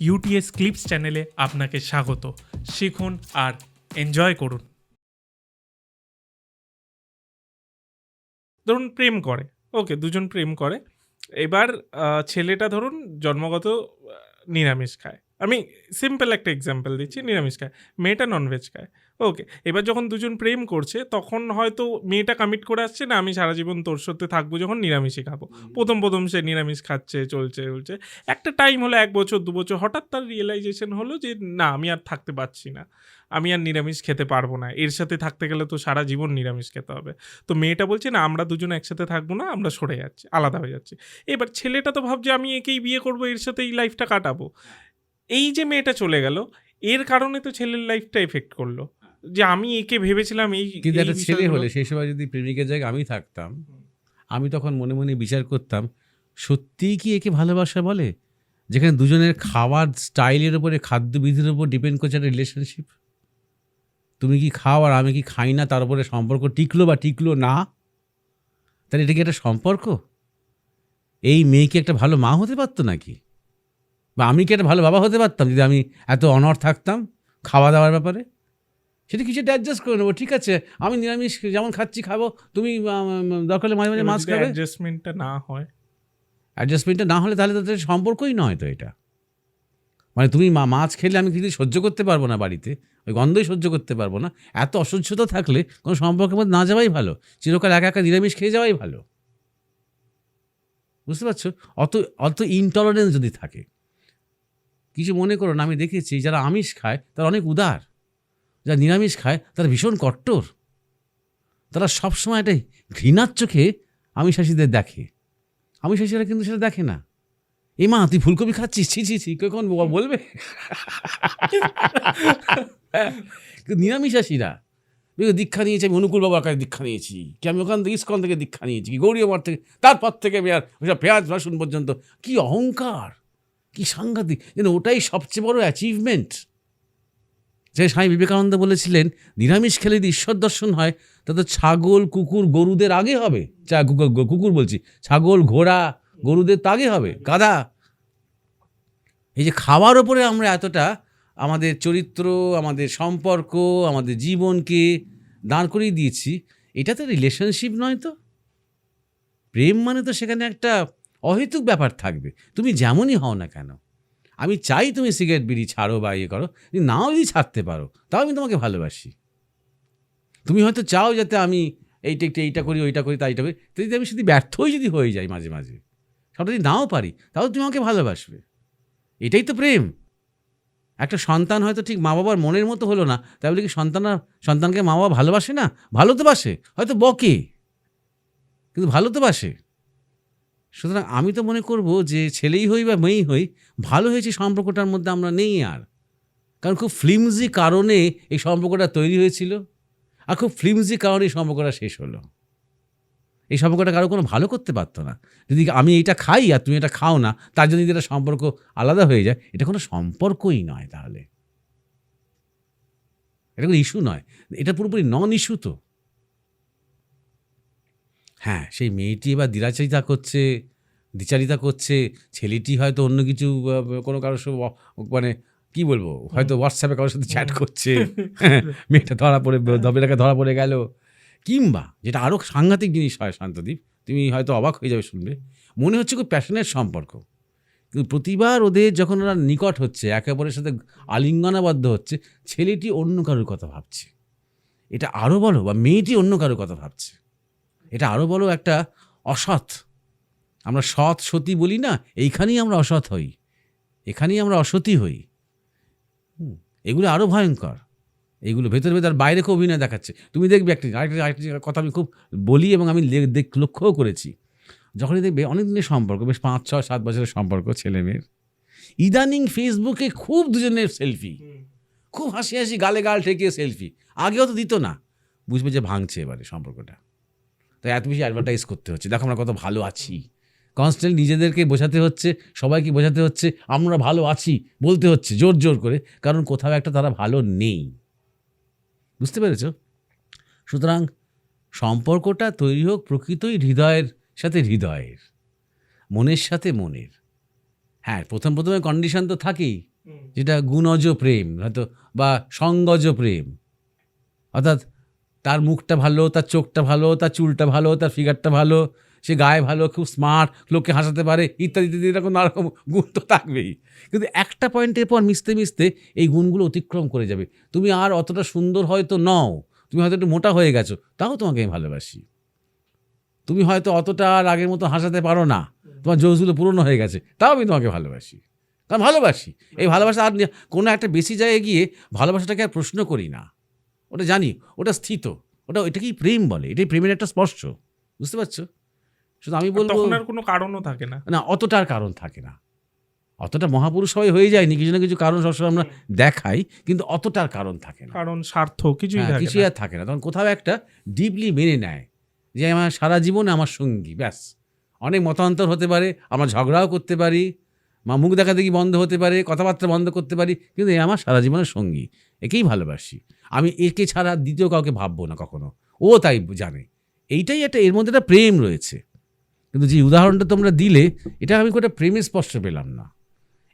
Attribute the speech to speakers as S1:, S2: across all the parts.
S1: UTS clips চ্যানেলে আপনাকে স্বাগত। শিখুন আর এনজয় করুন। ধরুন প্রেম করে। ওকে, দুজন প্রেম করে। এবার ছেলেটা ধরুন জন্মগত নিরামিষ খায়। আমি সিম্পল একটা এক্সাম্পল দিচ্ছি, নিরামিষ খায়। মেয়েটা ননভেজ খায়। ওকে এবার যখন দুজন প্রেম করছে তখন হয়তো মেয়েটা কমিট করে আসছে না আমি সারা জীবন তোর সাথে থাকব যখন নিরামিষই খাব। প্রথম প্রথম সে নিরামিষ খাচ্ছে চলছে চলছে। একটা টাইম হলো এক বছর দু বছর হঠাৎ তার রিয়েলাইজেশন হলো যে না আমি আর থাকতে পারছি না। আমি আর নিরামিষ খেতে পারব না। এর সাথে থাকতে গেলে তো সারা জীবন নিরামিষ খেতে হবে। তো মেয়েটা বলছে না আমরা দুজন একসাথে থাকব না আমরা সরে যাচ্ছি আলাদা হয়ে যাচ্ছি। এবার ছেলেটা তো ভাবছে আমি একেই বিয়ে করব এর সাথে এই লাইফটা কাটাবো। এই যে মেয়েটা চলে গেল এর কারণে তো ছেলের লাইফটা এফেক্ট করল। যে আমি একে ভেবেছিলাম এই
S2: কিন্তু একটা ছেলে হলে সেই সময় যদি প্রেমিকের জায়গায় আমি থাকতাম আমি তখন মনে মনে বিচার করতাম সত্যিই কি একে ভালোবাসা বলে? যেখানে দুজনের খাওয়ার স্টাইলের উপরে খাদ্যবিধির উপর ডিপেন্ড করছে একটা রিলেশনশিপ তুমি কি খাও আর আমি কি খাই না তার উপরে সম্পর্ক টিকলো বা টিকলো না? তাহলে এটা কি একটা সম্পর্ক? এই মেয়ে কি একটা ভালো মা হতে পারতো নাকি? বা আমি কি একটা ভালো বাবা হতে পারতাম যদি আমি এত অনর থাকতাম খাওয়া দাওয়ার ব্যাপারে? সেটা কিছুটা অ্যাডজাস্ট করে নেব ঠিক আছে? আমি নিরামিষ যেমন খাচ্ছি খাব। তুমি দরকার মাঝে মাঝে মাছ খাবে।
S1: অ্যাডজাস্টমেন্টটা না হয়।
S2: অ্যাডজাস্টমেন্টটা না হলে তাহলে তাদের সম্পর্কই নয় তো এটা। মানে তুমি মা মাছ খেলে আমি কিন্তু সহ্য করতে পারব না বাড়িতে। ওই গন্ধই সহ্য করতে পারব না। এত অসহ্যতা থাকলে কোনো সম্পর্কের মধ্যে না যাওয়াই ভালো। চিরকাল একা একা নিরামিষ খেয়ে যাওয়াই ভালো। বুঝতে পারছ? অত অত ইনটলারেন্স যদি থাকে। কিছু মনে করো না আমি দেখেছি যারা আমিষ খায় তারা অনেক উদার। যারা নিরামিষ খায়, তারা ভীষণ কট্টর। তারা সবসময় একটা ঘৃণার চোখে আমিষাসীদের দেখে। আমিষাসীরা কিন্তু সেটা দেখে না। এ মা, তুই ফুলকপি খাচ্ছিস? ছি ছি ছি, কখন বলবে? নিরামিষাসীরা দীক্ষা নিয়েছি, আমি অনুকূল বাবার কাছে দীক্ষা নিয়েছি। কি, আমি ওখান থেকে, ইস্কন থেকে দীক্ষা নিয়েছি, কি গৌরী থেকে, তারপর থেকে আমি আর ওইসব পেঁয়াজ, রসুন পর্যন্ত। কি অহংকার! কি সাংঘাতিক! যেন ওটাই সবচেয়ে বড় অ্যাচিভমেন্ট যে স্বামী বিবেকানন্দ বলেছিলেন, নিরামিষ খেলে যদি ঈশ্বর দর্শন হয়, তা তো ছাগল, কুকুর, গরুদের আগে হবে। চা কুকুর বলছি, ছাগল, ঘোড়া, গরুদের তো আগে হবে, গাধা। এই যে খাওয়ার ওপরে আমরা এতটা আমাদের চরিত্র, আমাদের সম্পর্ক, আমাদের জীবনকে দাঁড় করিয়ে দিয়েছি, এটা তো রিলেশনশিপ নয় তো? প্রেম মানে তো সেখানে একটা অহেতুক ব্যাপার থাকবে। তুমি যেমনই হও না কেন। আমি চাই তুমি সিগারেট বিড়ি ছাড়ো বা ইয়ে করো যদি নাও যদি ছাড়তে পারো, তাও আমি তোমাকে ভালোবাসি। তুমি হয়তো চাও যাতে আমি এইটা একটু এইটা করি, ওইটা করি, তাইটা করি তো যদি আমি শুধু ব্যর্থই যদি হয়ে যাই মাঝে মাঝে, সবটা যদি নাও পারি, তাও তুমি আমাকে ভালোবাসবে। এটাই তো প্রেম। একটা সন্তান হয়তো ঠিক মা বাবার মনের মতো হলো না, তাই বলে কি সন্তান সন্তানকে মা বাবা ভালোবাসে না? ভালো তো বাসে, হয়তো বকে, কিন্তু ভালো তো বাসে। সুতরাং আমি তো মনে করব যে ছেলেই হই বা মেয়েই হই, ভালো হয়েছে সম্পর্কটার মধ্যে আমরা নেই আর। কারণ খুব ফ্লিমজি কারণে এই সম্পর্কটা তৈরি হয়েছিল আর খুব ফ্লিমজি কারণে এই সম্পর্কটা শেষ হলো। এই সম্পর্কটা কারও কোনো ভালো করতে পারতো না। যদি আমি এইটা খাই আর তুমি এটা খাও না, তার জন্য যদি এটা সম্পর্ক আলাদা হয়ে যায়, এটা কোনো সম্পর্কই নয় তাহলে। এটা কোনো ইস্যু নয়। এটা পুরোপুরি নন ইস্যু তো। হ্যাঁ সেই মেয়েটি এবার দিরাচারিতা করছে দ্বিচারিতা করছে ছেলেটি হয়তো অন্য কিছু কোনো কারোর সঙ্গে মানে কি বলব হয়তো হোয়াটসঅ্যাপে কারোর সাথে চ্যাট করছে। মেয়েটা ধরা পড়ে দবেটাকে ধরা পড়ে গেল। কিংবা যেটা আরও সাংঘাতিক জিনিস হয় শান্তদীপ তুমি হয়তো অবাক হয়ে যাবে শুনবে মনে হচ্ছে খুব প্যাশনের সম্পর্ক। কিন্তু প্রতিবার ওদের যখন ওরা নিকট হচ্ছে একে অপরের সাথে আলিঙ্গনাবদ্ধ হচ্ছে ছেলেটি অন্য কারোর কথা ভাবছে। এটা আরও বলো বা মেয়েটি অন্য কারোর কথা ভাবছে। এটা আরও বলো একটা অসৎ। আমরা সৎ সতী বলি না এইখানেই আমরা অসৎ হই। এখানেই আমরা অসতী হই। এগুলো আরও ভয়ঙ্কর। এইগুলো ভেতর ভেতর বাইরে খুব অভিনয় দেখাচ্ছে। তুমি দেখবে একটি আরেকটি আরেকটি কথা আমি খুব বলি এবং আমি লক্ষ্যও করেছি। যখনই দেখবে অনেক দিনের সম্পর্ক বেশ পাঁচ ছয় সাত বছরের সম্পর্ক ছেলে মেয়ের। ইদানিং ফেসবুকে খুব দুজনের সেলফি। খুব হাসি হাসি গালে গাল ঠেকিয়ে সেলফি। আগেও তো দিত না। বুঝবে যে ভাঙছে এবারে সম্পর্কটা। তো এত বেশি অ্যাডভার্টাইজ করতে হচ্ছে। দেখো আমরা কত ভালো আছি। কনস্ট্যান্ট নিজেদেরকে বোঝাতে হচ্ছে সবাইকে বোঝাতে হচ্ছে আমরা ভালো আছি বলতে হচ্ছে জোর জোর করে কারণ কোথাও একটা তারা ভালো নেই। বুঝতে পেরেছ? সুতরাং সম্পর্কটা তৈরি হোক প্রকৃতই হৃদয়ের সাথে হৃদয়ের মনের সাথে মনের। হ্যাঁ প্রথম প্রথমে কন্ডিশন তো থাকেই যেটা গুণজ প্রেম হয়তো বা সঙ্গজ প্রেম। অর্থাৎ তার মুখটা ভালো, তার চোখটা ভালো, তার চুলটা ভালো, তার ফিগারটা ভালো, সে গায়ে ভালো, খুব স্মার্ট লোককে হাসাতে পারে, ইত্যাদি ইত্যাদি, এরকম নানা রকম গুণ তো থাকবেই। কিন্তু একটা পয়েন্টের পর মিশতে মিশতে এই গুণগুলো অতিক্রম করে যাবে। তুমি আর অতটা সুন্দর হয়তো নও, তুমি হয়তো একটু মোটা হয়ে গেছো, তাও তোমাকে আমি ভালোবাসি। তুমি হয়তো অতটা আর আগের মতো হাসাতে পারো না, তোমার জোসগুলো পুরনো হয়ে গেছে, তাও আমি তোমাকে ভালোবাসি। কারণ ভালোবাসি, এই ভালোবাসা আর কোনো একটা বেশি জায়গায় গিয়ে ভালোবাসাটাকে আর প্রশ্ন করি না। ওটা জানি ওটা স্থিত। ওটা এটাকেই প্রেম বলে এটাই প্রেমের একটা স্পর্শ বুঝতে পারছ? শুধু আমি বলব
S1: তখন আর কোনো কারণও থাকে না।
S2: না অতটার কারণ থাকে না। অতটা মহাপুরুষ সবাই হয়ে যায়নি কিছু না কিছু কারণ সবসময় আমরা দেখাই কিন্তু অতটার কারণ থাকে না।
S1: কারণ স্বার্থ কিছুই
S2: হ্যাঁ, কিছুই আর থাকে না। তখন কোথাও একটা ডিপলি মেনে নেয় যে আমার সারা জীবনে আমার সঙ্গী ব্যাস। অনেক মতান্তর হতে পারে আমরা ঝগড়াও করতে পারি মা মুখ দেখা দেখি বন্ধ হতে পারে কথাবার্তা বন্ধ করতে পারি কিন্তু এ আমার সারা জীবনের সঙ্গী। একেই ভালোবাসি। আমি একে ছাড়া দ্বিতীয় কাউকে ভাববো না কখনো। ও তাই জানে। এইটাই একটা এর মধ্যে একটা প্রেম রয়েছে। কিন্তু যে উদাহরণটা তোমরা দিলে এটা আমি কোনো প্রেমের স্পষ্ট পেলাম না।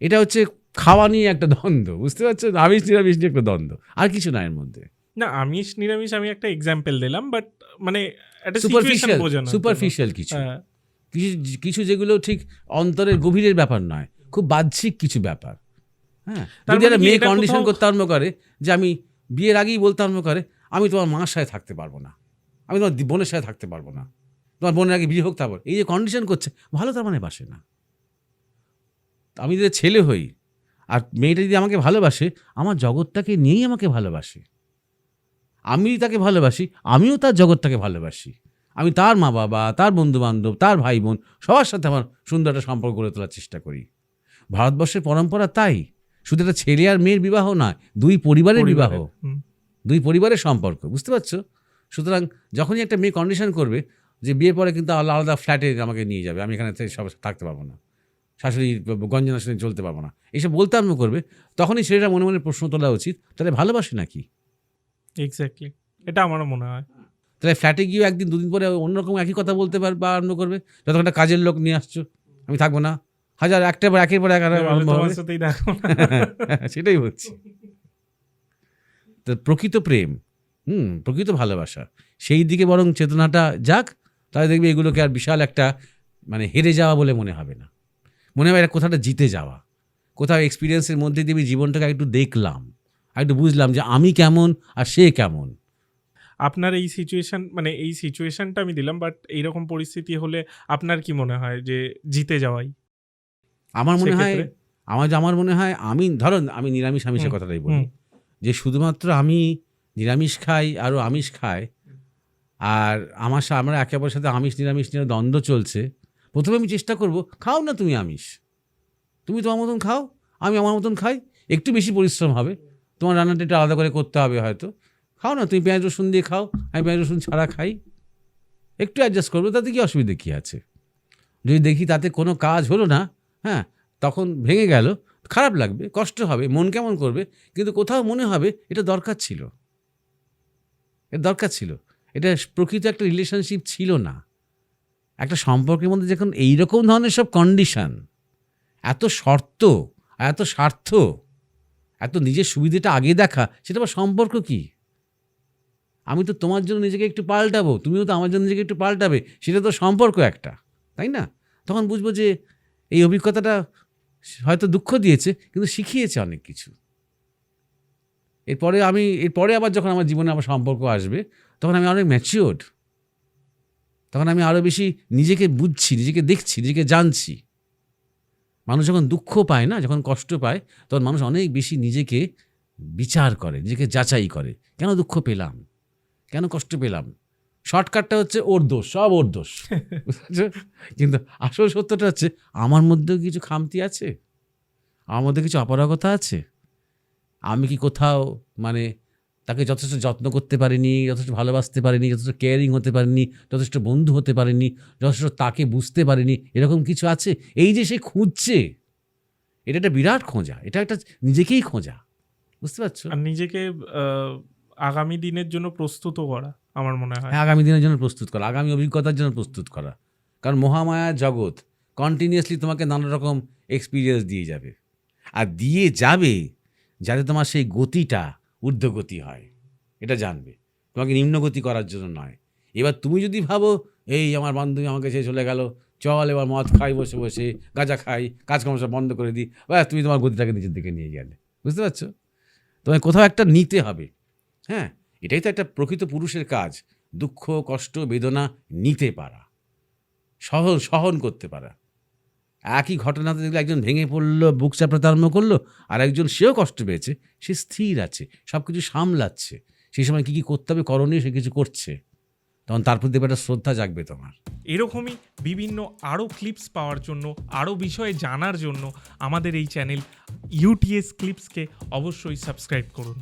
S2: এটা হচ্ছে খাওয়া নিয়ে একটা দ্বন্দ্ব বুঝতে পারছ? আমিষ নিরামিষ নিয়ে একটা দ্বন্দ্ব। আর কিছু না এর মধ্যে।
S1: না আমিষ নিরামিষ আমি একটা এক্সাম্পল দিলাম বাট মানে
S2: সুপারফিশিয়াল সুপারফিশিয়াল কিছু।
S1: হ্যাঁ।
S2: কিছু কিছু যেগুলো ঠিক অন্তরের গভীরের ব্যাপার নয় খুব বাহ্যিক কিছু ব্যাপার। হ্যাঁ যদি
S1: মানে
S2: একটা মেয়ে কন্ডিশন করতে আরম্ভ করে যে আমি বিয়ের আগেই বলতে আরম্ভ করে আমি তোমার মার সাথে থাকতে পারব না। আমি তোমার বোনের সাথে থাকতে পারব না। তোমার বোনের আগে বিয়ে হোক তারপর। এই যে কন্ডিশন করছে ভালো তার মানে বাসে না। আমি যদি ছেলে হই আর মেয়েটা যদি আমাকে ভালোবাসে আমার জগৎটাকে নিয়েই আমাকে ভালোবাসে। আমি তাকে ভালোবাসি আমিও তার জগৎটাকে ভালোবাসি। আমি তার মা বাবা তার বন্ধু বান্ধব তার ভাই বোন সবার সাথে আমার সুন্দর একটা সম্পর্ক গড়ে তোলার চেষ্টা করি। ভারতবর্ষের পরম্পরা তাই। শুধু একটা ছেলে আর মেয়ের বিবাহ নয় দুই পরিবারের বিবাহ। দুই পরিবারের সম্পর্ক বুঝতে পারছ? সুতরাং যখনই একটা মেয়ে কন্ডিশন করবে যে বিয়ের পরে কিন্তু আলাদা আলাদা ফ্ল্যাটে আমাকে নিয়ে যাবে আমি এখানে সব থাকতে পারব না। শাশুড়ি গঞ্জনার সাথে চলতে পারব না। এসব বলতে আরম্ভ করবে তখনই ছেলেটা মনে মনে প্রশ্ন তোলা উচিত তাহলে ভালোবাসে নাকি?
S1: এক্স্যাক্টলি এটা আমারও মনে হয়।
S2: তাহলে ফ্ল্যাটে গিয়েও একদিন দুদিন পরে অন্যরকম একই কথা বলতে পারবে বা আরম্ভ করবে যতক্ষণ একটা কাজের লোক নিয়ে আসছো আমি থাকব না। হাজার একটা পর একের পর এক আরম্ভ হবে। সেটাই হচ্ছে তো প্রকৃত প্রেম হুম প্রকৃত ভালোবাসা। সেই দিকে বরং চেতনাটা যাক তাহলে দেখবে এগুলোকে আর বিশাল একটা মানে হেরে যাওয়া বলে মনে হবে না। মনে হবে এটা কোথাটা জিতে যাওয়া। কোথাও এক্সপিরিয়েন্সের মধ্যে দিয়ে জীবনটাকে একটু দেখলাম আর একটু বুঝলাম যে আমি কেমন আর সে কেমন।
S1: আপনার এই সিচুয়েশন মানে এই সিচুয়েশনটা আমি দিলাম বাট এইরকম পরিস্থিতি হলে আপনার কি মনে হয় যে জিতে যাওয়াই?
S2: আমার মনে হয়? আমার আমার মনে হয় আমি ধরো আমি নিরামিষ আমিষের কথাটাই বলি। যে শুধুমাত্র আমি নিরামিষ খাই আরও আমিষ খাই আর আমার আমরা একে অপরের সাথে আমিষ নিরামিষ নিয়ে দ্বন্দ্ব চলছে প্রথমে আমি চেষ্টা করব খাও না তুমি আমিষ। তুমি তোমার মতন খাও আমি আমার মতন খাই একটু বেশি পরিশ্রম হবে তোমার রান্নাটা একটু আলাদা করে করতে হবে হয়তো। খাও না তুমি পেঁয়াজ রসুন দিয়ে খাও আমি পেঁয়াজ রসুন ছাড়া খাই। একটু অ্যাডজাস্ট করব তাতে কি অসুবিধা কী আছে? যদি দেখি তাতে কোনো কাজ হলো না হ্যাঁ তখন ভেঙে গেল, খারাপ লাগবে, কষ্ট হবে, মন কেমন করবে, কিন্তু কোথাও মনে হবে এটা দরকার ছিল। এর দরকার ছিল। এটা প্রকৃত একটা রিলেশনশিপ ছিল না। একটা সম্পর্কের মধ্যে যখন এইরকম ধরনের সব কন্ডিশন এত শর্ত আর এত স্বার্থ, এত নিজের সুবিধাটা আগে দেখা, সেটা আবার সম্পর্ক কি? আমি তো তোমার জন্য নিজেকে একটু পাল্টাবো, তুমিও তো আমার জন্য নিজেকে একটু পাল্টাবে, সেটা তো সম্পর্ক একটা, তাই না? তখন বুঝব যে এই অভিজ্ঞতাটা হয়তো দুঃখ দিয়েছে, কিন্তু শিখিয়েছে অনেক কিছু। এরপরে আমি, এরপরে আবার যখন আমার জীবনে আমার সম্পর্ক আসবে, তখন আমি অনেক ম্যাচিওর্ড তখন আমি আরও বেশি নিজেকে বুঝছি, নিজেকে দেখছি, নিজেকে জানছি। মানুষ যখন দুঃখ পায় না, যখন কষ্ট পায়, তখন মানুষ অনেক বেশি নিজেকে বিচার করে, নিজেকে যাচাই করে। কেন দুঃখ পেলাম? কেন কষ্ট পেলাম? শর্টকাটটা হচ্ছে ওর দোষ সব ওর দোষ। কিন্তু আসল সত্যটা হচ্ছে আমার মধ্যেও কিছু খামতি আছে? আমার মধ্যে কিছু অপারগতা আছে? আমি কি কোথাও মানে তাকে যথেষ্ট যত্ন করতে পারিনি যথেষ্ট ভালোবাসতে পারিনি যথেষ্ট কেয়ারিং হতে পারিনি যথেষ্ট বন্ধু হতে পারিনি যথেষ্ট তাকে বুঝতে পারিনি এরকম কিছু আছে? এই যে সে খুঁজছে এটা একটা বিরাট খোঁজা এটা একটা নিজেকেই খোঁজা। বুঝতে পারছ?
S1: আর নিজেকে আগামী দিনের জন্য প্রস্তুত করা, আমার মনে হয়।
S2: হ্যাঁ আগামী দিনের জন্য প্রস্তুত করা, আগামী অভিজ্ঞতার জন্য প্রস্তুত করা। কারণ মহামায়া জগৎ কন্টিনিউয়াসলি তোমাকে নানা রকম এক্সপিরিয়েন্স দিয়ে যাবে। আর দিয়ে যাবে যাতে তোমার সেই গতিটা, ঊর্ধ্বগতি হয়। এটা জানবে। তোমাকে নিম্নগতি করার জন্য নয়। এবার তুমি যদি ভাবো, এই আমার বান্ধবী আমাকে ছেড়ে চলে গেল, চল এবার মদ খাই, বসে বসে, গাঁজা খাই, কাজকর্ম সব বন্ধ করে দিই। ব্যাস, তুমি তোমার গতিটাকে নিচের দিকে নিয়ে গেলে। বুঝতে পারছ? তোমায় কোথাও একটা নিতে হবে। হ্যাঁ এটাই তো একটা প্রকৃত পুরুষের কাজ। দুঃখ, কষ্ট, বেদনা নিতে পারা। সহন সহন করতে পারা। একই ঘটনাতে দেখলে একজন ভেঙে পড়ল, বুক চাপড়াতে আরম্ভ করল, আর একজন সেও কষ্ট পেয়েছে। সে স্থির আছে সব কিছু সামলাচ্ছে। সেই সময় কী কী করতে হবে, করণীয় সে কিছু করছে। তখন তার প্রতি একটা শ্রদ্ধা জাগবে তোমার।
S1: এরকমই বিভিন্ন আরও ক্লিপস পাওয়ার জন্য, আরও বিষয়ে জানার জন্য আমাদের এই চ্যানেল ইউটিএস ক্লিপসকে অবশ্যই সাবস্ক্রাইব করুন।